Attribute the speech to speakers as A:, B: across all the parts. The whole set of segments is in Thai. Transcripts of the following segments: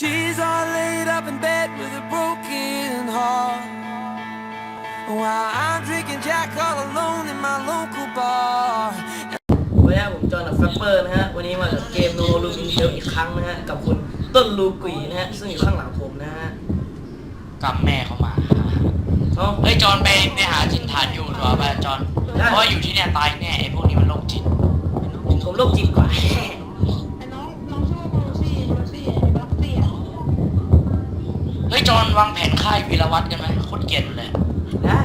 A: She's all laid up in bed with a broken heart. While I'm drinking Jack all alone in my local bar.
B: วันนี้ผมจอห์นกับแฟปเปอร์นะฮะ วันนี้มากับเกมโนลูมินเทลอีกครั้งนะฮะ กับคุณต้นลูกุยนะฮะ ซึ่งอยู่ข้างหลังผมนะฮะ
C: กับแม่เขามา
B: เอ้า
C: เฮ้ยจอนไปไปหาถิ่นฐานอยู่หรอป่ะจอน
B: ได้
C: เพราะว่าอยู่ที่เนี่ยตายแน่ไอ้พวกนี้มันโรคจิต
B: ผมโรคจิตกว่า
C: เฮ้ยจอนวางแผนค่ายวีรวัตรกันไหมโคตรเกลียดเลย
B: ได้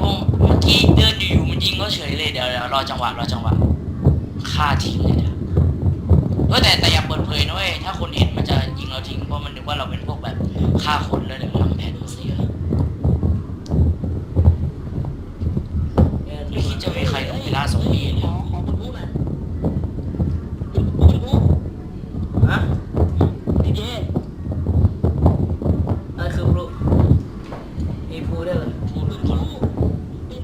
C: ผมเมื่อกี้เดินอยู่ๆมันยิงก็เฉยเลยเดี๋ยวเดี๋ยวรอจังหวะรอจังหวะฆ่าทิ้งเลยเดี๋ยวเออแต่แต่อย่าเปิดเผยนะเว้ยถ้าคนเห็นมันจะยิงเราทิ้งเพราะมันนึกว่าเราเป็นพวกแบบฆ่าคนแล้วเดี๋ยวทำแผนเสียไม่คิดจะมีใครต้องไปล่าซอมบี้
D: ข
C: เนี่
D: อย ขอคุณพูดหน่อยคุณคุณพูด
B: ฮะ
D: ไอ้เจ๊
B: นั่นคือพลูมีพลูได้วยเหรอ
D: คุณพูดคุณ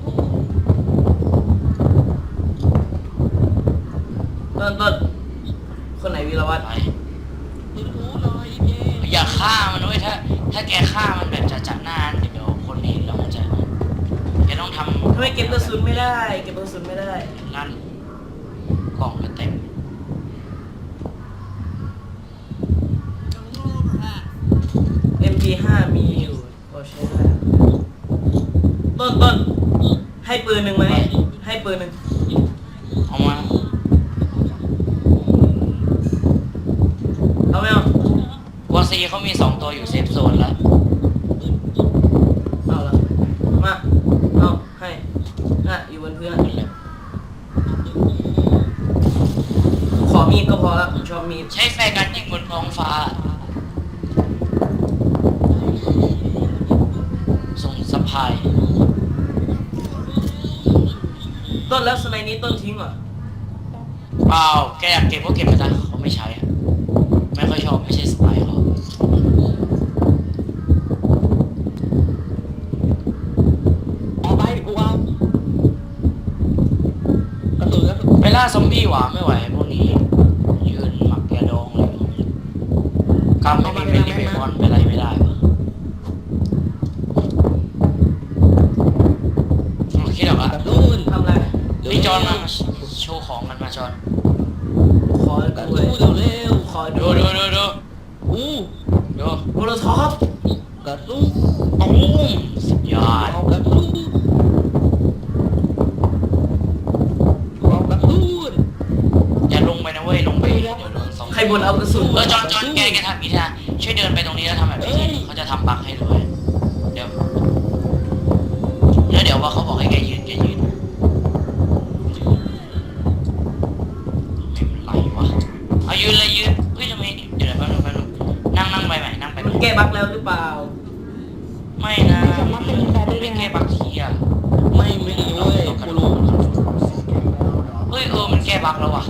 D: พูด
B: ต้นต้นคนไหนวีรวัตร
C: ไป
D: คุณพูดหน่อยเจ๊
C: อย่าฆ่ามันด้วยถ้า ถ้าแกฆ่ามันแบบจะจัดหน้าเดี๋ยวคนเห็นแล้วมันจะแกต้องทำ
B: ทำไมเก็บกระสุนไม่ได้ เก็บกระสุนไม่ได้
C: นั่นกล่องมันเต็ม
B: MP5 มีอยู่พอใช้ได้ต้นต้นให้ปืนหนึ่งไหมให้ปืนหนึ่ง
C: เอามา
B: เอาไหมเอา
C: วอ ซีเขามีสองตัวอยู่เซฟโซนแล้ว
B: เอาละมา เอาให้อะอยู่บนพื้นอะขอมีดก็พอละผมชอบมีด
C: ใช้แฟร์กันยิงบนท้องฟ้า ส่งสะพาย
B: ต้นแล้วสไนนี้ต้นทิ้งเหรอ
C: เปล่าแกอยากเก็บก็เก็บไปซะเขาไม่ใช้อะไม่ค่อยชอบไม่ใช่สไตล์เขา
D: เอาไปกูเอากระสุนกระสุน
C: ไป ล่าซอมบี้หว่าไม่ไหวพวกนี้ ยืนหมักยาดองเลยกำไม่มีเป็นลิเบคอนไปไล่ไรไม่ได้วะคิดออกละ
D: กระสุน
B: ทำอะไร
C: ไอจอนมาโชว์ของกันมาจอน
B: ขอก
D: ระ
B: ดูเร็
D: ว
B: ขอ
C: ดู
B: ดู
C: ดูดูดู
D: อู้
C: ดู
B: โมโลท็อป
D: กระสุน
C: ตุ้มสุดยอด
D: กระสุนเอากระสุน
C: อย่าลงไปนะเว้ยลงไปเดี๋ยวโดนสอง
B: ใครบนเอากระสุน
C: เออจอนจอนแกแกทำอย่างนี้นะช่วยเดินไปตรงนี้แล้วทำแบบนี้เขาจะทำบักให้เลยเดี๋ยวแล้วเดี๋ยวว่าเขาบอกให้แกยืนแกยืนไม่เป็นไรวะเอายืนเลยยืนเฮ้ยทำไมเดี๋ยวแป๊บนึงแป๊บนึงนั่งนั่งไปใหม่นั่งไปให
B: มัน
C: ม่
B: แก้บั๊กแล้วหรือเปล่า
C: ไม่นะไม่แก้บักทีอะ
D: ไม่ไม่เว้ยกูรู้
C: เฮ้ยเออมันแก้บักแล้วว่ะ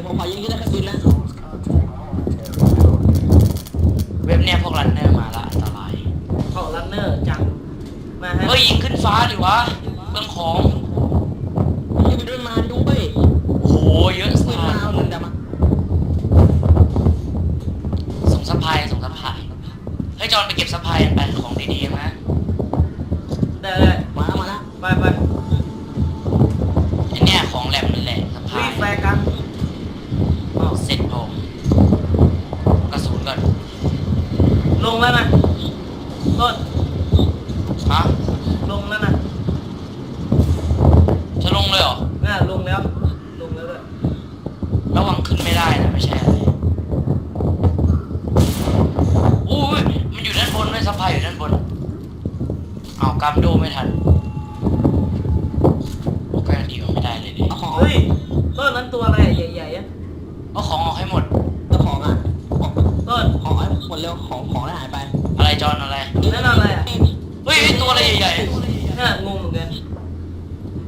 D: อย่าผมขอยิงที่ได้กระสุนนะ
C: เว็บเนี่ยพวกรันเนอร์มาละอันตราย
B: ของรันเนอร์จัง มาฮะ
C: เฮ้ยยิงขึ้นฟ้าดิวะเบื้องของ
D: ยิงไปด้วยมาด้วย
C: โอ้โหเยอะ
D: ปื
C: สุ
D: น
C: ด
D: มาเอาหนึ่งดำมา
C: ส่งสะพายส่งสะพายเฮ้ยจอนไปเก็บสะพายกันไปของดีๆนะ
B: ได้ได้
D: มาแล้วมาแล้ว
B: ไปไป
C: ไอเนี่ยของแหลมนี่แหละสะพา
B: รี
C: ย
B: แฟร์กันอ้าว
C: เซ็ตผมกระสุนก่อน
B: ลงแล้วนะต้น
C: ฮะ
B: ลงแล้วนะ
C: จะลงเลยเหรอ
B: น่าลงแล้ว ลงแล้วด้วย
C: ระวังขึ้นไม่ได้นะไม่ใช่อะไรอุ้ยมันอยู่ด้านบนไม่สะพายอยู่ด้านบน เอากำดูไม่ทันก็ยังดีกว่าไม่ได้เลยดิ
D: เอาของ
B: เฮ้ย ต้นนั้นตัวอะไรอะใหญ่ๆอะ
C: เอาของออกให้หมด
D: เอาของอะของ
B: ต้น
D: ของให้หมดเร็วของของได้หายไป
C: อะไรจอนอะไร
B: นั่นอะไรอะ
C: เฮ้ยไอ้ตัวอะไรใหญ่
B: น่างงเหมือนกัน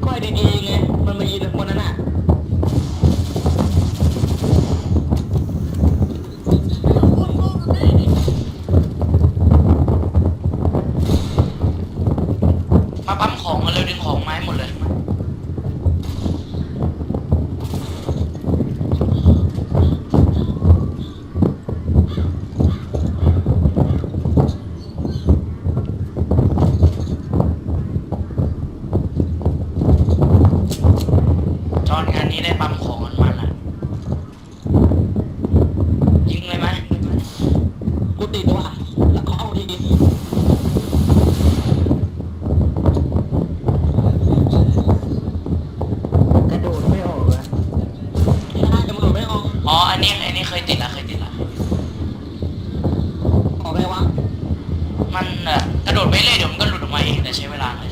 D: ก็ไอ้ดีๆไงมันมายืนบนนั้นอะ
C: ๆมาปั๊มของมาเร็วดึงของไมาให้หมดเลย อนงานนี้ได้ปั๊มของมันมันอะ ยิงเลยไหม
D: กูติดว่ะแล้วเขาเอาทีนี้กระโดดไม่ออกอะใช่กระโดดไม่ออก
C: อ๋อ อั นนี้อันนี้เคยติดละเคยติดละ
D: ออกไปวะ
C: มันเอ่อกระโดดไปเรื่อยเดี๋ยวมันก็หลุดออกมาเองแต่ใช้เวลาหน่อยใช้เวลา
B: อุ้ย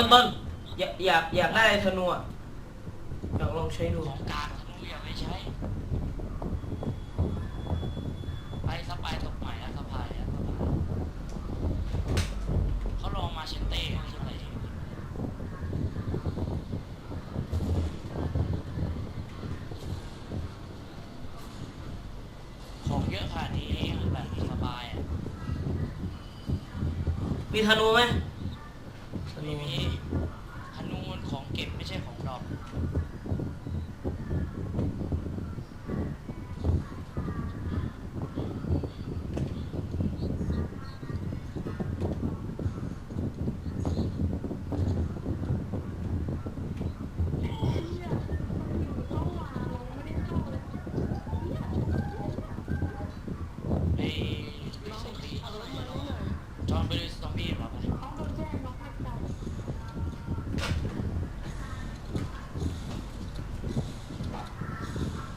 B: ต้
D: นต้
E: นอยา
C: กอยากอ
E: ยา
C: ก
B: ได้ธนูอะอยากลองใช้ดู
C: ของกลางธนูอย่าไปใช้ไปสปายตกใหม่แล้วสปายอะสปายเขาลองมาเชนเต้ไม่ใช่อะไรของเยอะขนาดนี้แบบสบายอะ
B: มีธนูไหมธนู
C: ไม่มีธนูมันของเก็บไม่ใช่ของดรอก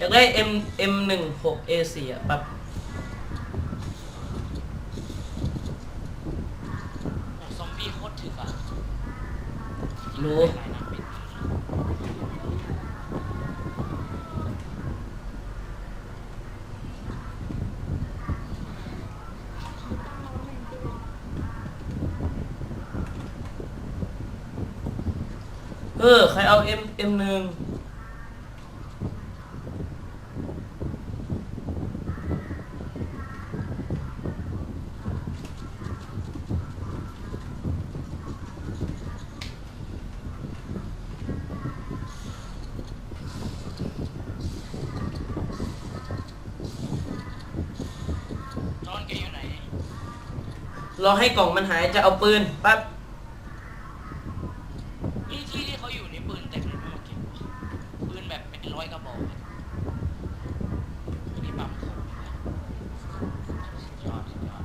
C: อ
B: ยากได้ M M 1 6 A 4อะปั๊บโอ้
C: ซอมบี้โคตรถึกอะ
B: รู้
C: หลายนัดปิ
B: เออ ใครเอา M M ง รอให้กล่องมันหายจะเอาปืนปั๊บ
C: นี่ที่ที่เขาอยู่นี่ปืนเต็มเลยไม่มาเก็บปืนแบบเป็นร้อยกระบอกอะนี่ปั๊มของสุดยอดสุดยอด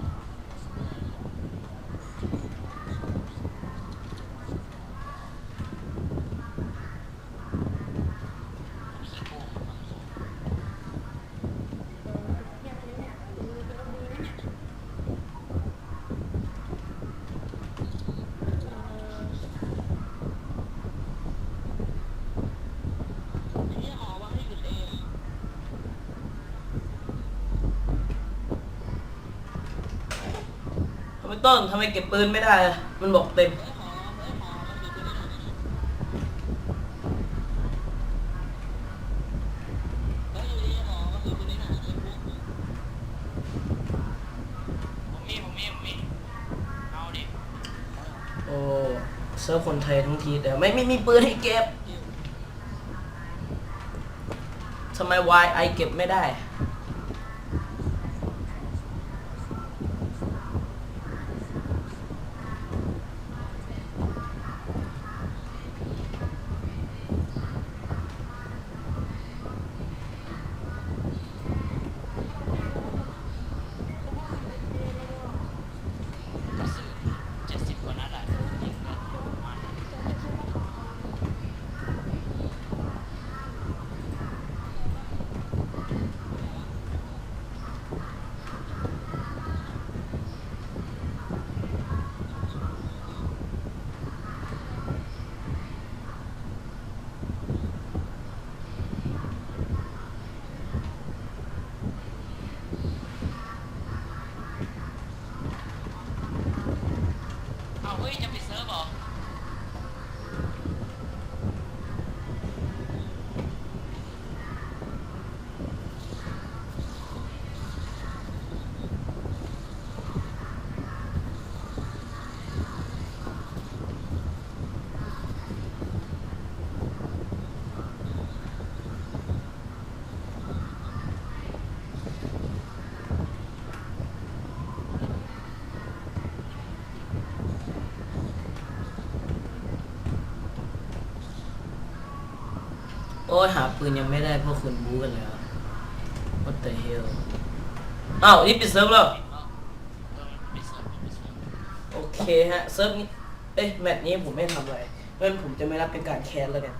C: ขี้โกงปั๊มของ
B: ทำไม ต้นทำไมเก็บปืนไม่ได้อะมันบอกเต็ม
C: ผมมีผมมีผมมีเอาดิ
B: โอ้เซิร์ฟคนไทยทั้งทีแต่ไม่ไม่มีปืนให้เก็บทำไม Y I เก็บไม่ได้
C: กระสุนเจ็ดสิบกว่านัดอะยิงก็ประมาณนั้น เอาเฮ้ย จะไปเซิร์ฟเหรอ
B: โอ้ยหาปืนยังไม่ได้พวกคุณบู๊กันแล้ว What the hell อ้าวนี่ปิดเซิร์ฟแล้ว
C: เออมันไปเซิร์ฟมันไปเซิร์ฟ
B: โอเคฮะ เซิร์ฟนี้ เอ๊ะแมตช์นี้ผมไม่ทำอะไรเพราะฉะนั้นผมจะไม่รับเป็นการแคสแล้วกัน